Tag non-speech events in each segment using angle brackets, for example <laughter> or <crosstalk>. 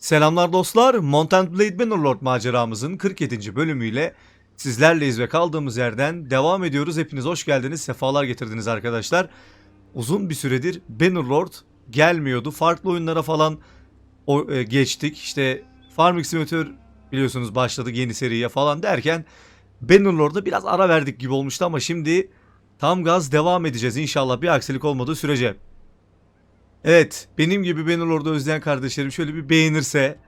Selamlar dostlar. Mountain Blade Bannerlord maceramızın 47. bölümüyle sizlerleyiz ve kaldığımız yerden devam ediyoruz. Hepiniz hoş geldiniz, sefalar getirdiniz arkadaşlar. Uzun bir süredir Bannerlord gelmiyordu. Farklı oyunlara falan e, geçtik. İşte Farming Simulator biliyorsunuz başladık yeni seriye falan derken Bannerlord'a biraz ara verdik gibi olmuştu ama şimdi tam gaz devam edeceğiz inşallah bir aksilik olmadığı sürece. Evet, benim gibi Bannerlord'u özleyen kardeşlerim şöyle bir beğenirse,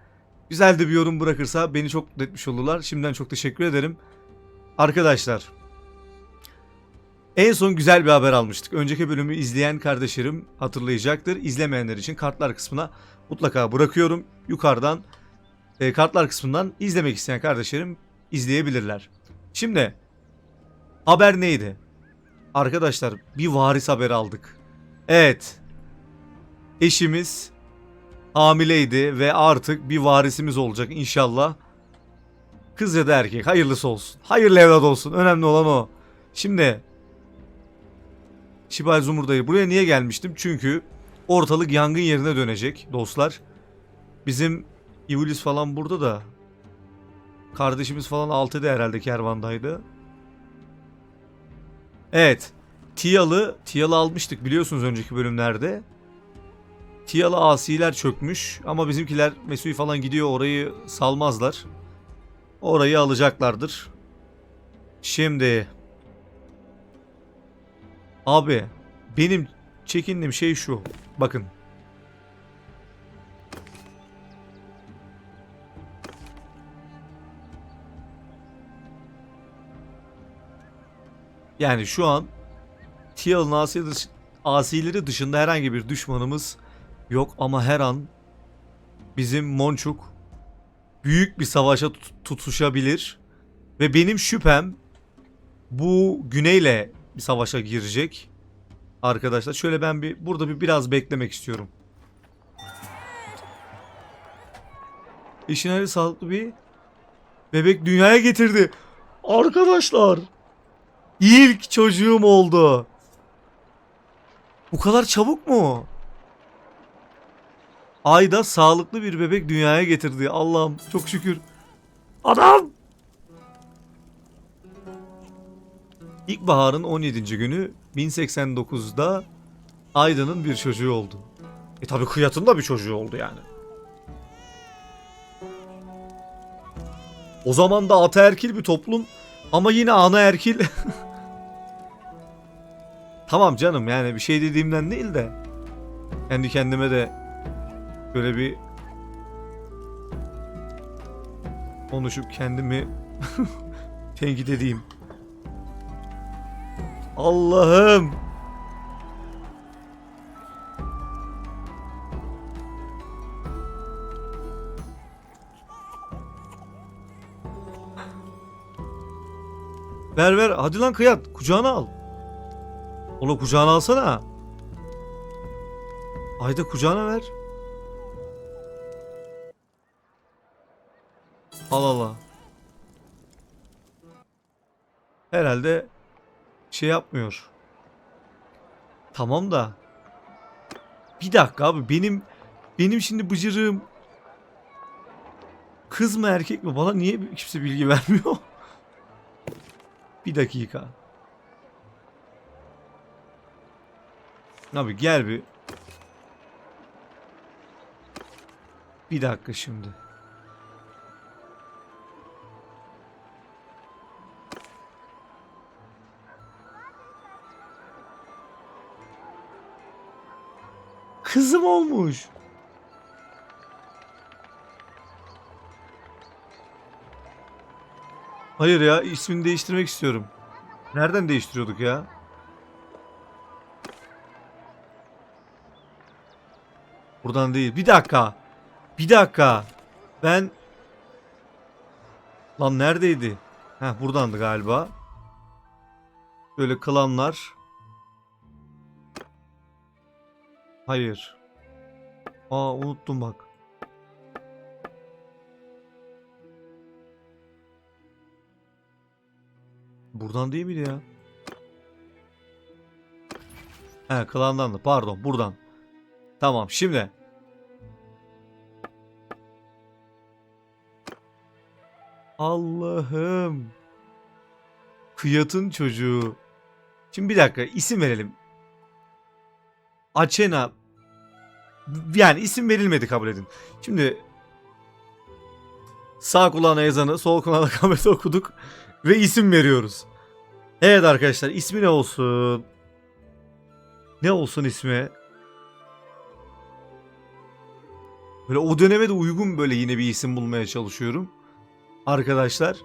güzel de bir yorum bırakırsa beni çok mutlu etmiş olurlar. Şimdiden çok teşekkür ederim. Arkadaşlar, en son güzel bir haber almıştık. Önceki bölümü izleyen kardeşlerim hatırlayacaktır. İzlemeyenler için kartlar kısmına mutlaka bırakıyorum. Yukarıdan e, kartlar kısmından izlemek isteyen kardeşlerim izleyebilirler. Şimdi haber neydi? Arkadaşlar bir varis haberi aldık. Evet, eşimiz hamileydi ve artık bir varisimiz olacak inşallah. Kız ya da erkek hayırlısı olsun. Hayırlı evlat olsun. Önemli olan o. Şimdi Şibal Zumurda'yı buraya niye gelmiştim? Çünkü ortalık yangın yerine dönecek dostlar. Bizim Ivulis falan burada da kardeşimiz falan altıda herhalde kervandaydı. Evet. Tiyalı, Tiyalı almıştık biliyorsunuz önceki bölümlerde. Tiyalı asiler çökmüş ama bizimkiler Mesui falan gidiyor orayı salmazlar. Orayı alacaklardır. Şimdi abi benim çekindiğim şey şu. Bakın. Yani şu an Tiyalı'nın asileri dışında herhangi bir düşmanımız yok ama her an bizim Monçuk büyük bir savaşa tut- tutuşabilir ve benim şüphem bu güneyle bir savaşa girecek. Arkadaşlar şöyle ben bir burada bir biraz beklemek istiyorum. Eşin sağlıklı bir bebek dünyaya getirdi. Arkadaşlar ilk çocuğum oldu. Bu kadar çabuk mu? Ayda sağlıklı bir bebek dünyaya getirdi. Allah'ım çok şükür. Adam! İlkbaharın 17. günü 1089'da Ayda'nın bir çocuğu oldu. E tabi Kıyat'ın da bir çocuğu oldu yani. O zaman da ataerkil bir toplum ama yine anaerkil. <laughs> tamam canım yani bir şey dediğimden değil de kendi kendime de böyle bir konuşup kendimi <laughs> tenkit edeyim. Allah'ım. Ver ver hadi lan kıyat kucağına al. Oğlum kucağına alsana. Ayda kucağına ver. Al Allah. Herhalde şey yapmıyor. Tamam da. Bir dakika abi benim benim şimdi bıcırığım kız mı erkek mi bana niye kimse bilgi <laughs> vermiyor? bir dakika. Abi gel bir. Bir dakika şimdi. Kızım olmuş. Hayır ya ismini değiştirmek istiyorum. Nereden değiştiriyorduk ya? Buradan değil. Bir dakika. Bir dakika. Ben Lan neredeydi? Heh buradandı galiba. Böyle klanlar. Hayır. Aa unuttum bak. Buradan değil miydi ya? He klandandı pardon buradan. Tamam şimdi. Allah'ım. Kıyatın çocuğu. Şimdi bir dakika isim verelim. Açena. Yani isim verilmedi kabul edin. Şimdi sağ kulağına ezanı, sol kulağına <laughs> kameti okuduk ve isim veriyoruz. Evet arkadaşlar ismi ne olsun? Ne olsun ismi? Böyle o döneme de uygun böyle yine bir isim bulmaya çalışıyorum. Arkadaşlar.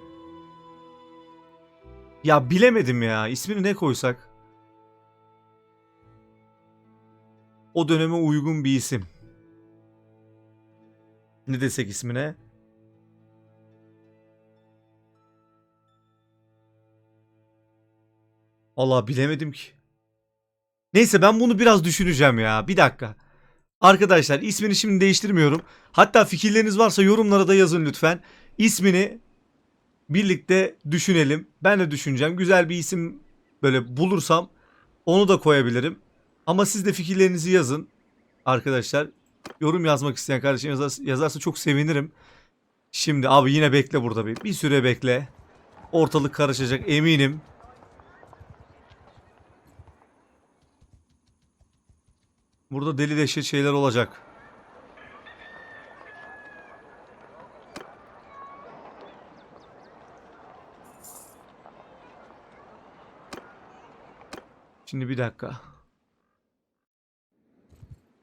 Ya bilemedim ya. İsmini ne koysak? O döneme uygun bir isim. Ne desek ismine? Allah bilemedim ki. Neyse ben bunu biraz düşüneceğim ya. Bir dakika. Arkadaşlar ismini şimdi değiştirmiyorum. Hatta fikirleriniz varsa yorumlara da yazın lütfen. İsmini birlikte düşünelim. Ben de düşüneceğim. Güzel bir isim böyle bulursam onu da koyabilirim. Ama siz de fikirlerinizi yazın. Arkadaşlar yorum yazmak isteyen kardeşim yazarsa, yazarsa çok sevinirim. Şimdi abi yine bekle burada bir. Bir süre bekle. Ortalık karışacak eminim. Burada deli dehşet şeyler olacak. Şimdi bir dakika.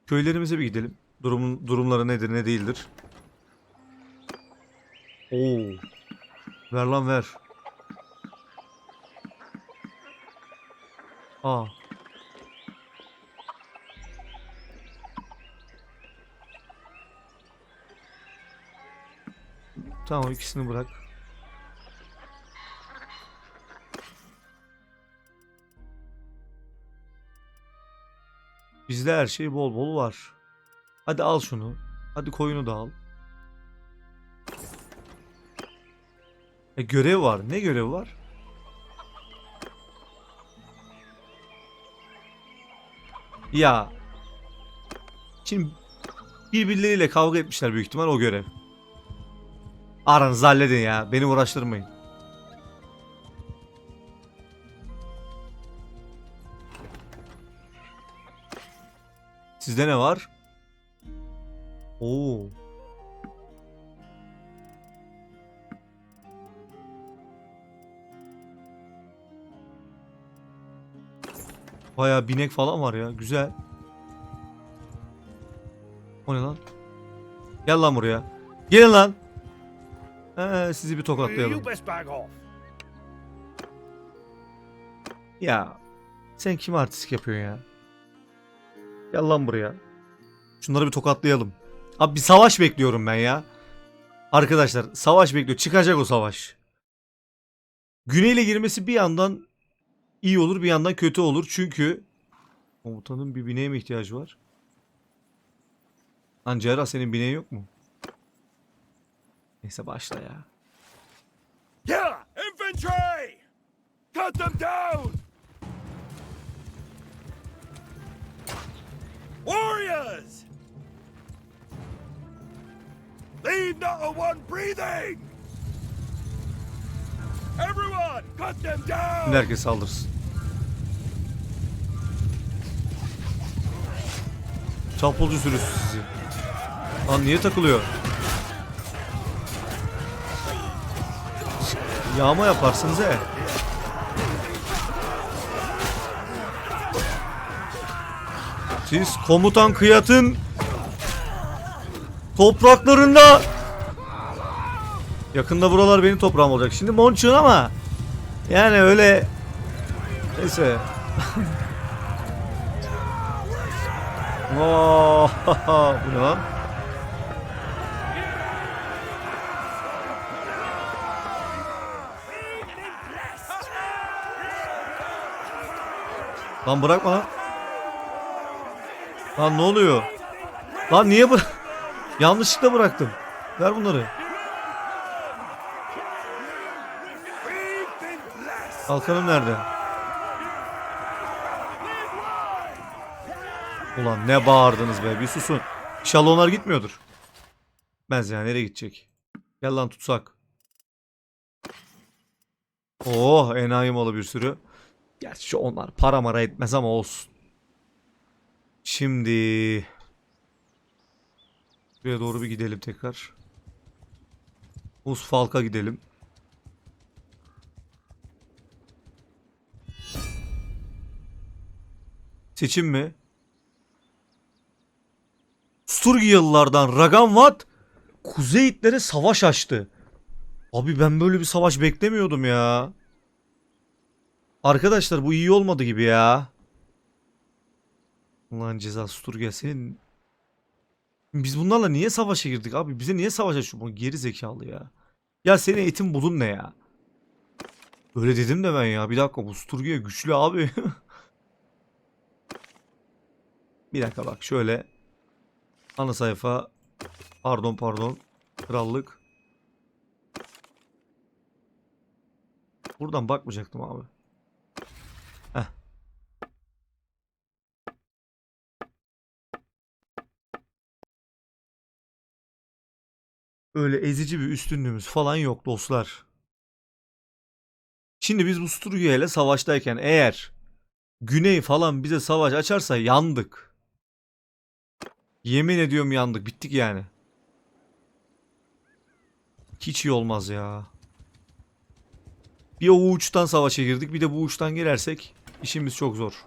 Köylerimize bir gidelim. Durumun durumları nedir ne değildir. Oo. Ver lan ver. Aa. Tamam ikisini bırak. Bizde her şey bol bol var. Hadi al şunu. Hadi koyunu da al. E görev var. Ne görev var? Ya. Şimdi birbirleriyle kavga etmişler büyük ihtimal o görev. Aranızı halledin ya. Beni uğraştırmayın. Sizde ne var? Oo. Bayağı binek falan var ya. Güzel. O ne lan? Gel lan buraya. Gelin lan. Ee, sizi bir tokatlayalım. Ya sen kim artistik yapıyorsun ya? Gel lan buraya. Şunları bir tokatlayalım. Abi bir savaş bekliyorum ben ya. Arkadaşlar savaş bekliyor. Çıkacak o savaş. Güneyle girmesi bir yandan iyi olur bir yandan kötü olur. Çünkü komutanın bir bineğe mi ihtiyacı var? Lan Cerrah senin bineğin yok mu? Neyse başla ya. Yeah, infantry! Cut them down! Warriors! Leave not a one breathing! Everyone, cut them down! Herkes saldırsın. Çapulcu sürüsü sizi. Lan niye takılıyor? Yağma yaparsınız he. Siz komutan Kıyat'ın topraklarında Yakında buralar benim toprağım olacak. Şimdi Monçun ama yani öyle neyse. <laughs> Oo, <laughs> bu ne lan? Lan bırakma lan. Lan ne oluyor? Lan niye bırak? <laughs> Yanlışlıkla bıraktım. Ver bunları. Kalkanım nerede? Ulan ne bağırdınız be bir susun. İnşallah onlar gitmiyordur. Ben ya nereye gidecek? Gel lan tutsak. Oh enayi malı bir sürü. Gerçi onlar para mara etmez ama olsun. Şimdi buraya doğru bir gidelim tekrar. Usfalk'a gidelim. Seçim mi? Sturgiyalılardan Raganvat Kuzey Hitlere savaş açtı. Abi ben böyle bir savaş beklemiyordum ya. Arkadaşlar bu iyi olmadı gibi ya. Ulan ceza Sturgiya senin... Biz bunlarla niye savaşa girdik abi? Bize niye savaş açıyor bu geri zekalı ya? Ya senin etin budun ne ya? Öyle dedim de ben ya. Bir dakika bu Sturgiya güçlü abi. <laughs> bir dakika bak şöyle. Ana sayfa. Pardon pardon. Krallık. Buradan bakmayacaktım abi. Öyle ezici bir üstünlüğümüz falan yok dostlar. Şimdi biz bu Sturgia ile savaştayken eğer Güney falan bize savaş açarsa yandık. Yemin ediyorum yandık. Bittik yani. Hiç iyi olmaz ya. Bir o uçtan savaşa girdik. Bir de bu uçtan girersek işimiz çok zor.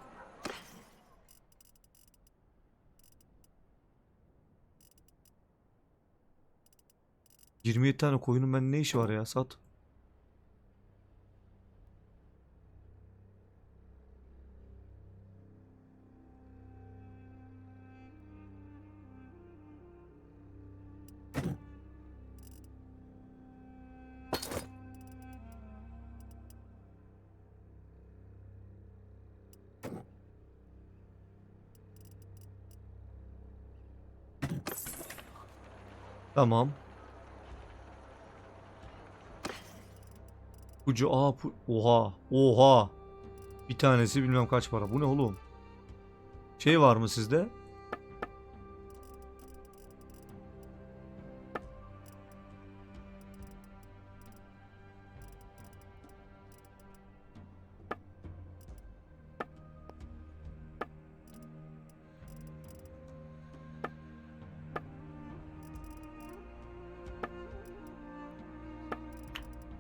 ...27 tane koyunun ben ne işi var ya sat. Tamam. Ucu aa pu- oha oha. Bir tanesi bilmem kaç para. Bu ne oğlum? Şey var mı sizde?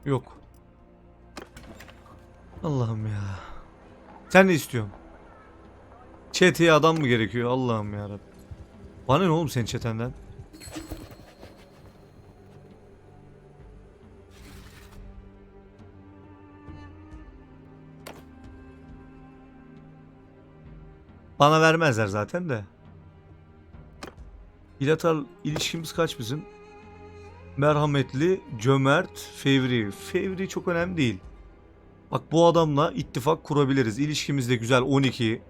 Yok. Allah'ım ya. Sen ne istiyorsun? Çeteye adam mı gerekiyor? Allah'ım ya Bana ne oğlum senin çetenden? Bana vermezler zaten de. Bilateral ilişkimiz kaç bizim? Merhametli, cömert, fevri. Fevri çok önemli değil. Bak bu adamla ittifak kurabiliriz. İlişkimiz de güzel 12.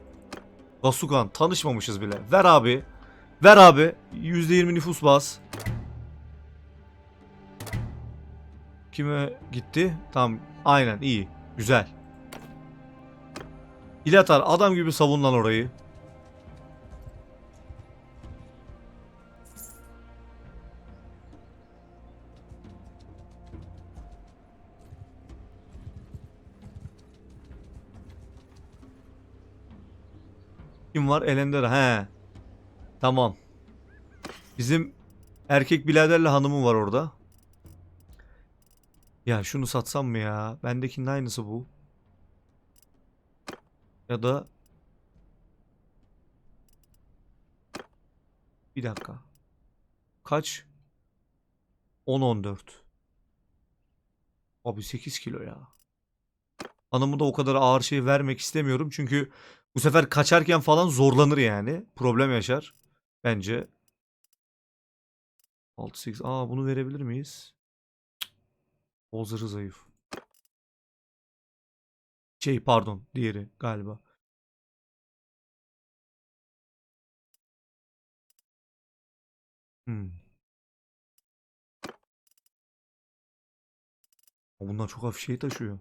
Gasugan tanışmamışız bile. Ver abi. Ver abi. %20 nüfus bas. Kime gitti? Tamam. Aynen iyi. Güzel. İlatar adam gibi savun lan orayı. Kim var? Elender. He. Tamam. Bizim erkek biraderle hanımı var orada. Ya şunu satsam mı ya? Bendekinin aynısı bu. Ya da bir dakika. Kaç? 10-14. Abi 8 kilo ya. Hanımı da o kadar ağır şey vermek istemiyorum çünkü bu sefer kaçarken falan zorlanır yani. Problem yaşar. Bence. 6-8. Aa bunu verebilir miyiz? Zırhı zayıf. Şey pardon. Diğeri galiba. Hmm. Bunlar çok hafif şey taşıyor.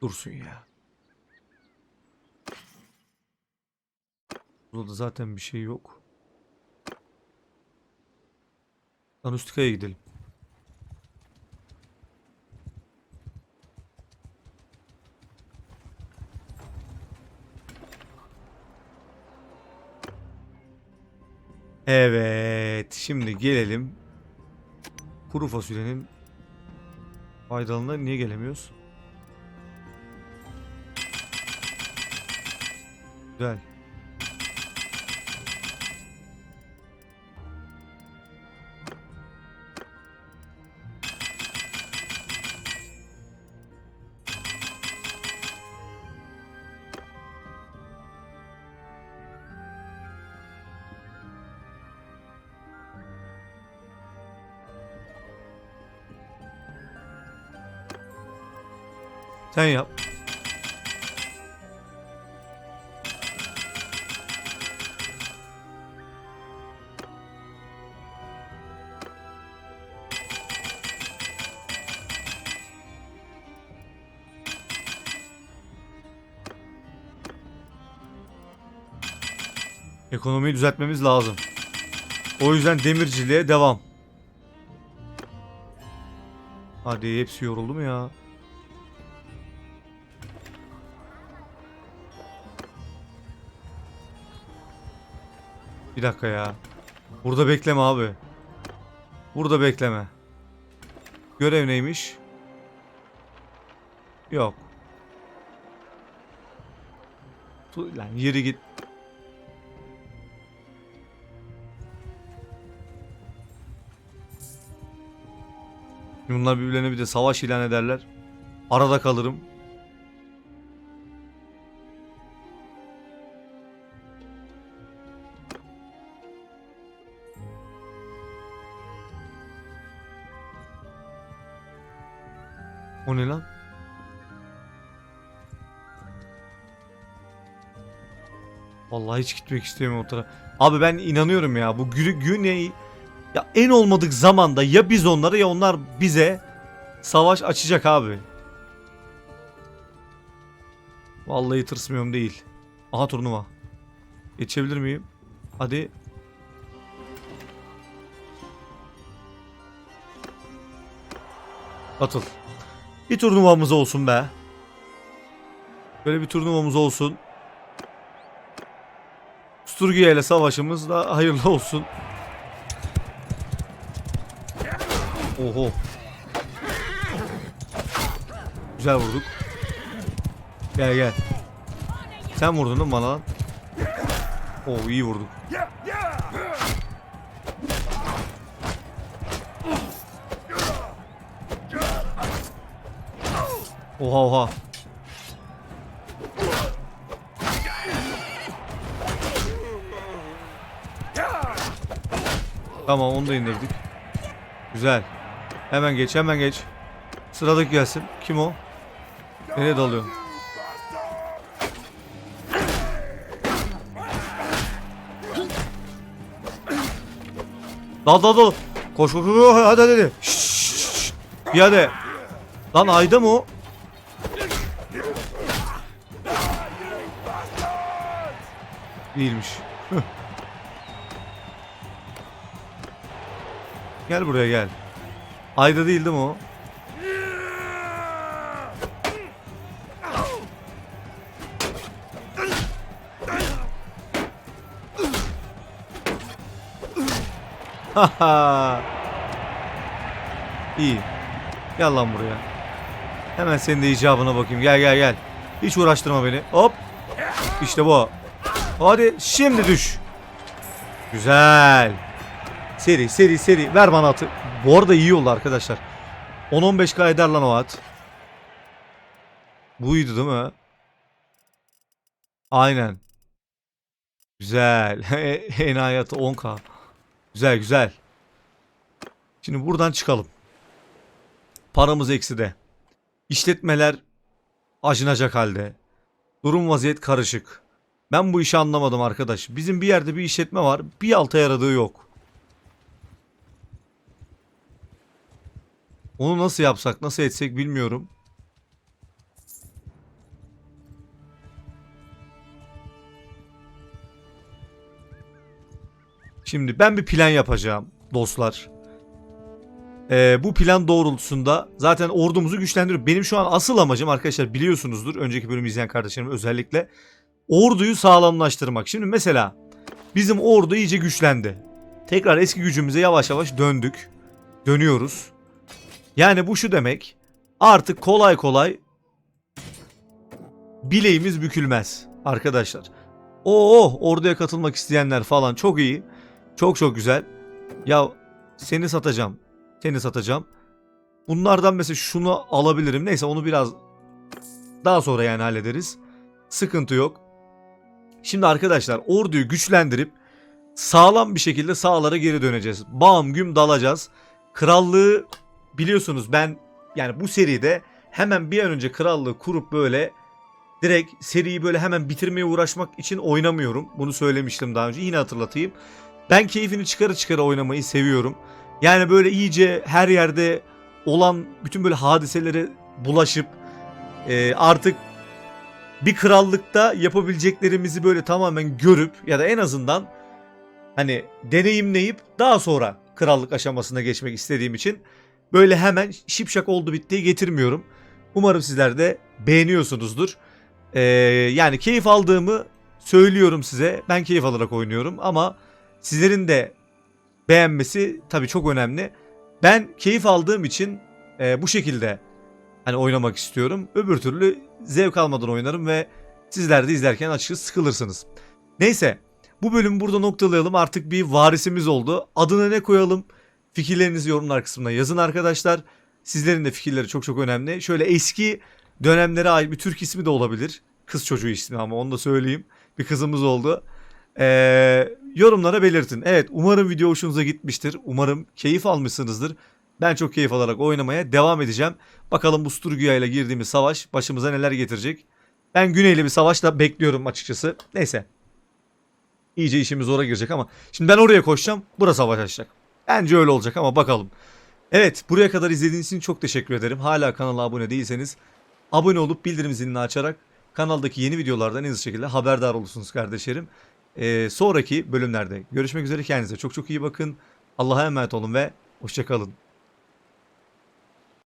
Dursun ya. Burada da zaten bir şey yok. Danustika'ya gidelim. Evet. Şimdi gelelim. Kuru fasulyenin faydalarına niye gelemiyoruz? 对。加油。Ekonomiyi düzeltmemiz lazım. O yüzden demirciliğe devam. Hadi hepsi yoruldu mu ya? Bir dakika ya. Burada bekleme abi. Burada bekleme. Görev neymiş? Yok. Lan yürü git. Bunlar birbirlerine bir de savaş ilan ederler. Arada kalırım. O ne lan? Vallahi hiç gitmek istemiyorum o tarafa. Abi ben inanıyorum ya bu Gü- Güney ya en olmadık zamanda ya biz onlara ya onlar bize savaş açacak abi. Vallahi tırsmıyorum değil. Aha turnuva. Geçebilir miyim? Hadi. Atıl. Bir turnuvamız olsun be. Böyle bir turnuvamız olsun. Sturgia ile savaşımız da hayırlı olsun. Oho. Güzel vurduk. Gel gel. Sen vurdun değil mi bana? Oo iyi vurduk. Oha oha. Tamam onu da indirdik. Güzel. Hemen geç hemen geç. Sıradaki gelsin. Kim o? Nereye dalıyor? Dal dal dal. Koş koş koş hadi hadi hadi. Şşş. Bir hadi. Lan ayda mı o? Değilmiş. Gel buraya gel. Ayda değil değil mi o? İyi. Gel lan buraya. Hemen senin de icabına bakayım. Gel gel gel. Hiç uğraştırma beni. Hop. İşte bu. Hadi şimdi düş. Güzel. Seri seri seri. Ver bana atı. Bu arada iyi oldu arkadaşlar. 10-15k eder lan o at. Buydu değil mi? Aynen. Güzel. <laughs> Enayi atı 10k. Güzel güzel. Şimdi buradan çıkalım. Paramız ekside. İşletmeler acınacak halde. Durum vaziyet karışık. Ben bu işi anlamadım arkadaş. Bizim bir yerde bir işletme var. Bir alta yaradığı yok. Onu nasıl yapsak, nasıl etsek bilmiyorum. Şimdi ben bir plan yapacağım dostlar. Ee, bu plan doğrultusunda zaten ordumuzu güçlendiriyor. Benim şu an asıl amacım arkadaşlar biliyorsunuzdur. Önceki bölümü izleyen kardeşlerim özellikle. Orduyu sağlamlaştırmak. Şimdi mesela bizim ordu iyice güçlendi. Tekrar eski gücümüze yavaş yavaş döndük. Dönüyoruz. Yani bu şu demek. Artık kolay kolay bileğimiz bükülmez arkadaşlar. Oo orduya katılmak isteyenler falan çok iyi. Çok çok güzel. Ya seni satacağım. Seni satacağım. Bunlardan mesela şunu alabilirim. Neyse onu biraz daha sonra yani hallederiz. Sıkıntı yok. Şimdi arkadaşlar orduyu güçlendirip sağlam bir şekilde sağlara geri döneceğiz. Bam güm dalacağız. Krallığı biliyorsunuz ben yani bu seride hemen bir an önce krallığı kurup böyle direkt seriyi böyle hemen bitirmeye uğraşmak için oynamıyorum. Bunu söylemiştim daha önce. Yine hatırlatayım. Ben keyfini çıkarı çıkarı oynamayı seviyorum. Yani böyle iyice her yerde olan bütün böyle hadiselere bulaşıp e, artık bir krallıkta yapabileceklerimizi böyle tamamen görüp ya da en azından hani deneyimleyip daha sonra krallık aşamasına geçmek istediğim için böyle hemen şipşak oldu bittiği getirmiyorum. Umarım sizler de beğeniyorsunuzdur. Ee, yani keyif aldığımı söylüyorum size. Ben keyif alarak oynuyorum ama sizlerin de beğenmesi tabii çok önemli. Ben keyif aldığım için e, bu şekilde hani oynamak istiyorum. Öbür türlü zevk almadan oynarım ve sizler de izlerken açıkçası sıkılırsınız. Neyse bu bölümü burada noktalayalım. Artık bir varisimiz oldu. Adına ne koyalım? Fikirlerinizi yorumlar kısmına yazın arkadaşlar. Sizlerin de fikirleri çok çok önemli. Şöyle eski dönemlere ait bir Türk ismi de olabilir. Kız çocuğu ismi ama onu da söyleyeyim. Bir kızımız oldu. Ee, yorumlara belirtin. Evet umarım video hoşunuza gitmiştir. Umarım keyif almışsınızdır. Ben çok keyif alarak oynamaya devam edeceğim. Bakalım bu Sturgia ile girdiğimiz savaş başımıza neler getirecek. Ben Güney'le bir savaşla bekliyorum açıkçası. Neyse. İyice işimiz zora girecek ama. Şimdi ben oraya koşacağım. Burası savaş açacak. Bence öyle olacak ama bakalım. Evet buraya kadar izlediğiniz için çok teşekkür ederim. Hala kanala abone değilseniz abone olup bildirim zilini açarak kanaldaki yeni videolardan en hızlı şekilde haberdar olursunuz kardeşlerim. Ee, sonraki bölümlerde görüşmek üzere kendinize çok çok iyi bakın. Allah'a emanet olun ve hoşçakalın.